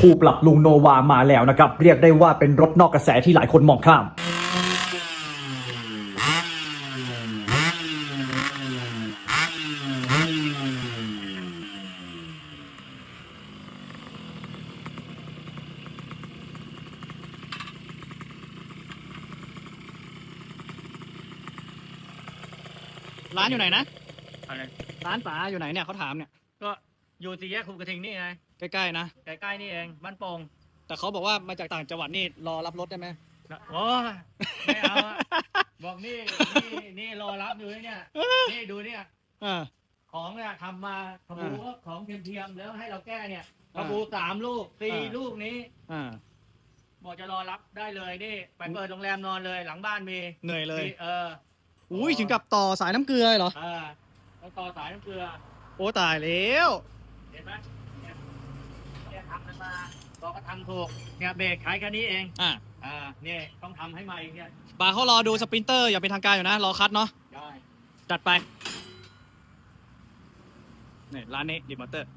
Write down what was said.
คู่ปรับลุงโนวามาแล้วนะครับ เรียกได้ว่าเป็นรถนอกกระแสที่หลายคนมองข้ามร้านอยู่ไหนนะ อะไรร้านป๋าอยู่ไหนเนี่ยเขาถามเนี่ย ก็ อยู่สี่แยกคูกระทิงนี่ไงใกล้ๆนะ ใกล้ๆนี่เองบ้านโป่งแต่เขาบอกว่ามาจากต่างจังหวัดนี่รอรับรถได้ไหมนะโอ้ยไม่เอาอะบอกนี่นี่นี่รอรับอยู่นะเนี่ยนี่ดูเนี่ย อ่า ของเนี่ยทำมาขบูอ่าของเทียมๆแล้วให้เราแก้เนี่ยขอ่าบูสามลูกสี่อ่า ลูกนี้อ่า บอกจะรอรับได้เลยนี่ไปเปิดโรงแรมนอนเลยหลังบ้านมีเหนื่อยเลย มีเอออุ้ยถึงกับต่อสายน้ำเกลือเลยเหรอ เออแล้วต่อสายน้ำเกลือ โอ้ตายแล้ว เห็นไหมเนี่ยเนี่ยทำกันมาบอกก็ทำถูกเนี่ยเบรกขายแค่นี้เองอ่าอ่าเนี่ยต้องทำให้ใหม่เนี่ยป๋าเขารอดูสปรินเตอร์อย่างเป็นทางการอยู่นะ รอคัดเนาะได้ จัดไปนี่ร้านนี้ดิมอเตอร์